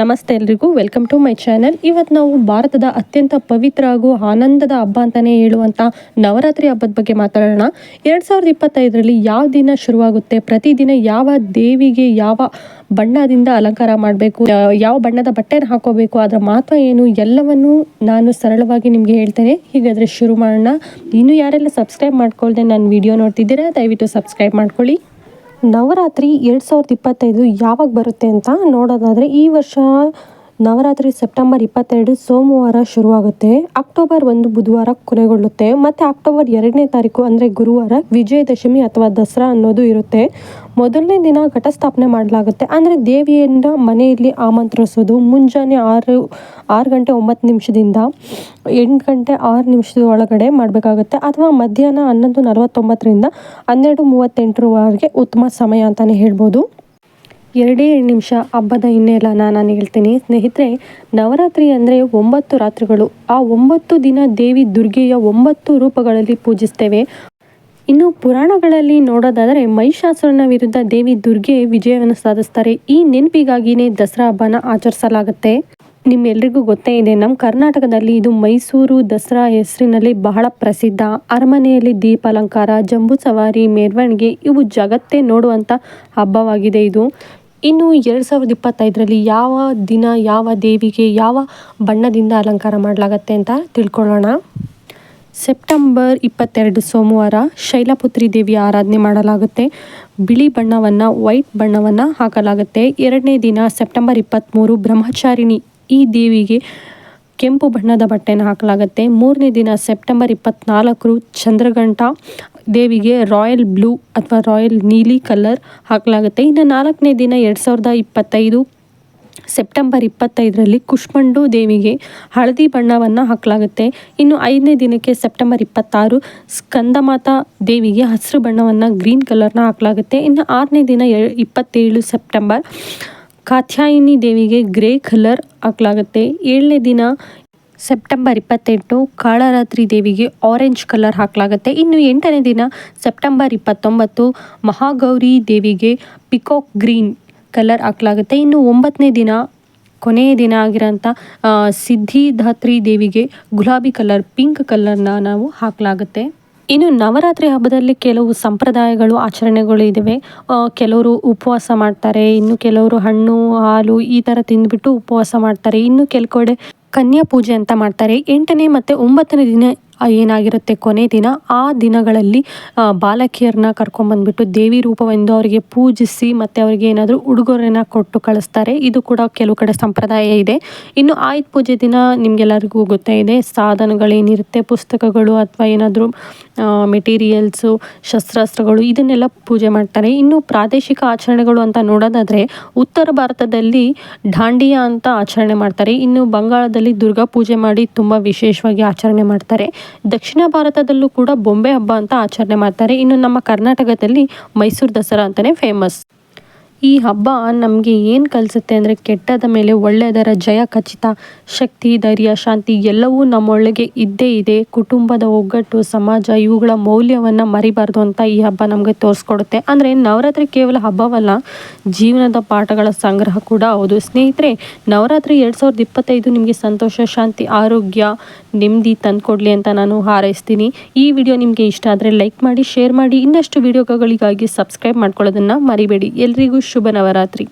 ನಮಸ್ತೆ ಎಲ್ರಿಗೂ. Welcome to my channel ಇವತ್ತು ನಾವು ಭಾರತದ ಅತ್ಯಂತ ಪವಿತ್ರ ಹಾಗೂ ಆನಂದದ ಹಬ್ಬ ಅಂತಲೇ ಹೇಳುವಂಥ ನವರಾತ್ರಿ ಹಬ್ಬದ ಬಗ್ಗೆ ಮಾತಾಡೋಣ. ಎರಡು ಸಾವಿರದ ಇಪ್ಪತ್ತೈದರಲ್ಲಿ ಯಾವ ದಿನ ಶುರುವಾಗುತ್ತೆ? ಪ್ರತಿದಿನ ಯಾವ ದೇವಿಗೆ ಯಾವ ಬಣ್ಣದಿಂದ ಅಲಂಕಾರ ಮಾಡಬೇಕು? ಯಾವ ಬಣ್ಣದ ಬಟ್ಟೆನ ಹಾಕೋಬೇಕು? ಅದರ ಮಹತ್ವ ಏನು? ಎಲ್ಲವನ್ನು ನಾನು ಸರಳವಾಗಿ ನಿಮಗೆ ಹೇಳ್ತೇನೆ. ಹೀಗಾದರೆ ಶುರು ಮಾಡೋಣ. ಇನ್ನು ಯಾರೆಲ್ಲ ಸಬ್ಸ್ಕ್ರೈಬ್ ಮಾಡ್ಕೊಳ್ದೆ ನಾನು ವಿಡಿಯೋ ನೋಡ್ತಿದ್ದೀರಾ, ದಯವಿಟ್ಟು ಸಬ್ಸ್ಕ್ರೈಬ್ ಮಾಡ್ಕೊಳ್ಳಿ. ನವರಾತ್ರಿ ಎರಡು ಸಾವಿರದ ಇಪ್ಪತ್ತೈದು ಯಾವಾಗ ಬರುತ್ತೆ ಅಂತ ನೋಡೋದಾದರೆ ಈ ವರ್ಷ ನವರಾತ್ರಿ ಸೆಪ್ಟೆಂಬರ್ ಇಪ್ಪತ್ತೆರಡು ಸೋಮವಾರ ಶುರುವಾಗುತ್ತೆ. ಅಕ್ಟೋಬರ್ ಒಂದು ಬುಧವಾರ ಕೊನೆಗೊಳ್ಳುತ್ತೆ. ಮತ್ತು ಅಕ್ಟೋಬರ್ ಎರಡನೇ ತಾರೀಕು, ಅಂದರೆ ಗುರುವಾರ ವಿಜಯದಶಮಿ ಅಥವಾ ದಸರಾ ಅನ್ನೋದು ಇರುತ್ತೆ. ಮೊದಲನೇ ದಿನ ಘಟಸ್ಥಾಪನೆ ಮಾಡಲಾಗುತ್ತೆ. ಅಂದರೆ ದೇವಿಯಿಂದ ಮನೆಯಲ್ಲಿ ಆಮಂತ್ರಿಸೋದು ಮುಂಜಾನೆ ಆರು ಆರು ಗಂಟೆ ಒಂಬತ್ತು ನಿಮಿಷದಿಂದ ಎಂಟು ಗಂಟೆ ಆರು ನಿಮಿಷದ ಒಳಗಡೆ ಮಾಡಬೇಕಾಗುತ್ತೆ. ಅಥವಾ ಮಧ್ಯಾಹ್ನ ಹನ್ನೊಂದು ನಲವತ್ತೊಂಬತ್ತರಿಂದ ಹನ್ನೆರಡು ಮೂವತ್ತೆಂಟರವರೆಗೆ ಉತ್ತಮ ಸಮಯ ಅಂತಲೇ ಹೇಳ್ಬೋದು. ಎರಡೇ ನಿಮಿಷ ಹಬ್ಬದ ಹಿನ್ನೆಲೆನ ನಾನು ಹೇಳ್ತೀನಿ. ಸ್ನೇಹಿತರೆ, ನವರಾತ್ರಿ ಅಂದರೆ ಒಂಬತ್ತು ರಾತ್ರಿಗಳು. ಆ ಒಂಬತ್ತು ದಿನ ದೇವಿ ದುರ್ಗೆಯ ಒಂಬತ್ತು ರೂಪಗಳಲ್ಲಿ ಪೂಜಿಸ್ತೇವೆ. ಇನ್ನು ಪುರಾಣಗಳಲ್ಲಿ ನೋಡೋದಾದರೆ ಮಹಿಷಾಸುರನ ವಿರುದ್ಧ ದೇವಿ ದುರ್ಗೆ ವಿಜಯವನ್ನು ಸಾಧಿಸ್ತಾರೆ. ಈ ನೆನಪಿಗಾಗಿಯೇ ದಸರಾ ಹಬ್ಬನ ಆಚರಿಸಲಾಗುತ್ತೆ. ನಿಮ್ಮೆಲ್ರಿಗೂ ಗೊತ್ತೇ ಇದೆ, ನಮ್ಮ ಕರ್ನಾಟಕದಲ್ಲಿ ಇದು ಮೈಸೂರು ದಸರಾ ಹೆಸರಿನಲ್ಲಿ ಬಹಳ ಪ್ರಸಿದ್ಧ. ಅರಮನೆಯಲ್ಲಿ ದೀಪಾಲಂಕಾರ ಜಂಬೂ ಸವಾರಿ ಮೆರವಣಿಗೆ ಇವು ಜಗತ್ತೇ ನೋಡುವಂಥ ಹಬ್ಬವಾಗಿದೆ ಇದು. ಇನ್ನು ಎರಡು ಸಾವಿರದ ಇಪ್ಪತ್ತೈದರಲ್ಲಿ ಯಾವ ದಿನ, ಯಾವ ದೇವಿಗೆ, ಯಾವ ಬಣ್ಣದಿಂದ ಅಲಂಕಾರ ಮಾಡಲಾಗತ್ತೆ ಅಂತ ತಿಳ್ಕೊಳ್ಳೋಣ. ಸೆಪ್ಟೆಂಬರ್ ಇಪ್ಪತ್ತೆರಡು ಸೋಮವಾರ ಶೈಲಪುತ್ರಿ ದೇವಿಯ ಆರಾಧನೆ ಮಾಡಲಾಗುತ್ತೆ. ಬಿಳಿ ಬಣ್ಣವನ್ನು, ವೈಟ್ ಬಣ್ಣವನ್ನು ಹಾಕಲಾಗುತ್ತೆ. ಎರಡನೇ ದಿನ ಸೆಪ್ಟೆಂಬರ್ ಇಪ್ಪತ್ತ್ಮೂರು ಬ್ರಹ್ಮಚಾರಿಣಿ ಈ ದೇವಿಗೆ ಕೆಂಪು ಬಣ್ಣದ ಬಟ್ಟೆನ ಹಾಕಲಾಗುತ್ತೆ. ಮೂರನೇ ದಿನ ಸೆಪ್ಟೆಂಬರ್ ಇಪ್ಪತ್ನಾಲ್ಕರು ಚಂದ್ರಗಂಟ ದೇವಿಗೆ ರಾಯಲ್ ಬ್ಲೂ ಅಥವಾ ರಾಯಲ್ ನೀಲಿ ಕಲರ್ ಹಾಕಲಾಗುತ್ತೆ. ಇನ್ನು ನಾಲ್ಕನೇ ದಿನ ಎರಡು ಸಾವಿರದ ಇಪ್ಪತ್ತೈದು ಸೆಪ್ಟೆಂಬರ್ ಇಪ್ಪತ್ತೈದರಲ್ಲಿ ಕುಷ್ಮಂಡು ದೇವಿಗೆ ಹಳದಿ ಬಣ್ಣವನ್ನು ಹಾಕಲಾಗುತ್ತೆ. ಇನ್ನು ಐದನೇ ದಿನಕ್ಕೆ ಸೆಪ್ಟೆಂಬರ್ ಇಪ್ಪತ್ತಾರು ಸ್ಕಂದಮಾತಾ ದೇವಿಗೆ ಹಸಿರು ಬಣ್ಣವನ್ನು ಗ್ರೀನ್ ಕಲರ್ನ ಹಾಕಲಾಗುತ್ತೆ. ಇನ್ನು ಆರನೇ ದಿನ ಇಪ್ಪತ್ತೇಳು ಸೆಪ್ಟೆಂಬರ್ ಕಾತ್ಯಾಯಿನಿ ದೇವಿಗೆ ಗ್ರೇ ಕಲರ್ ಹಾಕಲಾಗುತ್ತೆ. ಏಳನೇ ದಿನ ಸೆಪ್ಟೆಂಬರ್ ಇಪ್ಪತ್ತೆಂಟು ಕಾಳರಾತ್ರಿ ದೇವಿಗೆ ಆರೆಂಜ್ ಕಲರ್ ಹಾಕಲಾಗುತ್ತೆ. ಇನ್ನು ಎಂಟನೇ ದಿನ ಸೆಪ್ಟೆಂಬರ್ ಇಪ್ಪತ್ತೊಂಬತ್ತು ಮಹಾಗೌರಿ ದೇವಿಗೆ ಪಿಕಾಕ್ ಗ್ರೀನ್ ಕಲರ್ ಹಾಕಲಾಗುತ್ತೆ. ಇನ್ನು ಒಂಬತ್ತನೇ ದಿನ, ಕೊನೆಯ ದಿನ ಆಗಿರೋಂಥ ಸಿದ್ಧಿಧಾತ್ರಿ ದೇವಿಗೆ ಗುಲಾಬಿ ಕಲರ್ ಪಿಂಕ್ ಕಲರ್ನ ನಾವು ಹಾಕಲಾಗುತ್ತೆ. ಇನ್ನು ನವರಾತ್ರಿ ಹಬ್ಬದಲ್ಲಿ ಕೆಲವು ಸಂಪ್ರದಾಯಗಳು, ಆಚರಣೆಗಳು ಇದ್ದಾವೆ ಕೆಲವರು ಉಪವಾಸ ಮಾಡ್ತಾರೆ, ಇನ್ನು ಕೆಲವರು ಹಣ್ಣು, ಹಾಲು ಈ ಥರ ತಿಂದ್ಬಿಟ್ಟು ಉಪವಾಸ ಮಾಡ್ತಾರೆ. ಇನ್ನು ಕೆಲ ಕಡೆ ಕನ್ಯಾ ಪೂಜೆ ಅಂತ ಮಾಡ್ತಾರೆ. ಎಂಟನೇ ಮತ್ತು ಒಂಬತ್ತನೇ ದಿನ ಏನಾಗಿರುತ್ತೆ ಕೊನೆ ದಿನ? ಆ ದಿನಗಳಲ್ಲಿ ಬಾಲಕಿಯರನ್ನ ಕರ್ಕೊಂಬಂದ್ಬಿಟ್ಟು ದೇವಿ ರೂಪವೆಂದು ಅವರಿಗೆ ಪೂಜಿಸಿ ಮತ್ತು ಅವರಿಗೆ ಏನಾದರೂ ಉಡುಗೊರೆನ ಕೊಟ್ಟು ಕಳಿಸ್ತಾರೆ. ಇದು ಕೂಡ ಕೆಲವು ಕಡೆ ಸಂಪ್ರದಾಯ ಇದೆ. ಇನ್ನು ಆಯುಧ ಪೂಜೆ ದಿನ ನಿಮಗೆಲ್ಲರಿಗೂ ಗೊತ್ತೇ ಇದೆ. ಸಾಧನಗಳೇನಿರುತ್ತೆ, ಪುಸ್ತಕಗಳು ಅಥವಾ ಏನಾದರೂ ಮೆಟೀರಿಯಲ್ಸು ಶಸ್ತ್ರಾಸ್ತ್ರಗಳು ಇದನ್ನೆಲ್ಲ ಪೂಜೆ ಮಾಡ್ತಾರೆ. ಇನ್ನು ಪ್ರಾದೇಶಿಕ ಆಚರಣೆಗಳು ಅಂತ ನೋಡೋದಾದರೆ ಉತ್ತರ ಭಾರತದಲ್ಲಿ ಢಾಂಡಿಯಾ ಅಂತ ಆಚರಣೆ ಮಾಡ್ತಾರೆ. ಇನ್ನು ಬಂಗಾಳದಲ್ಲಿ ದುರ್ಗಾ ಪೂಜೆ ಮಾಡಿ ತುಂಬ ವಿಶೇಷವಾಗಿ ಆಚರಣೆ ಮಾಡ್ತಾರೆ. ದಕ್ಷಿಣ ಭಾರತದಲ್ಲೂ ಕೂಡ ಬೊಂಬೆ ಹಬ್ಬ ಅಂತ ಆಚರಣೆ ಮಾಡ್ತಾರೆ. ಇನ್ನು ನಮ್ಮ ಕರ್ನಾಟಕದಲ್ಲಿ ಮೈಸೂರು ದಸರಾ ಅಂತಲೇ ಫೇಮಸ್ ಈ ಹಬ್ಬ ನಮಗೆ ಏನು ಕಲಿಸುತ್ತೆ ಅಂದರೆ ಕೆಟ್ಟದ ಮೇಲೆ ಒಳ್ಳೆಯದರ ಜಯ, ಖಚಿತ ಶಕ್ತಿ, ಧೈರ್ಯ, ಶಾಂತಿ ಎಲ್ಲವೂ ನಮ್ಮೊಳಗೆ ಇದ್ದೇ ಇದೆ. ಕುಟುಂಬದ ಒಗ್ಗಟ್ಟು, ಸಮಾಜ ಇವುಗಳ ಮೌಲ್ಯವನ್ನು ಮರಿಬಾರ್ದು ಅಂತ ಈ ಹಬ್ಬ ನಮಗೆ ತೋರಿಸ್ಕೊಡುತ್ತೆ. ಅಂದರೆ ನವರಾತ್ರಿ ಕೇವಲ ಹಬ್ಬವಲ್ಲ, ಜೀವನದ ಪಾಠಗಳ ಸಂಗ್ರಹ ಕೂಡ ಹೌದು. ಸ್ನೇಹಿತರೆ, ನವರಾತ್ರಿ ಎರಡು ಸಾವಿರದ ಇಪ್ಪತ್ತೈದು ನಿಮಗೆ ಸಂತೋಷ, ಶಾಂತಿ, ಆರೋಗ್ಯ, ನೆಮ್ಮದಿ ತಂದುಕೊಡ್ಲಿ ಅಂತ ನಾನು ಹಾರೈಸ್ತೀನಿ. ಈ ವಿಡಿಯೋ ನಿಮಗೆ ಇಷ್ಟ ಆದರೆ ಲೈಕ್ ಮಾಡಿ, ಶೇರ್ ಮಾಡಿ. ಇನ್ನಷ್ಟು ವಿಡಿಯೋಗಳಿಗಾಗಿ ಸಬ್ಸ್ಕ್ರೈಬ್ ಮಾಡ್ಕೊಳ್ಳೋದನ್ನು ಮರಿಬೇಡಿ. ಎಲ್ರಿಗೂ ಶುಭ ನವರಾತ್ರಿ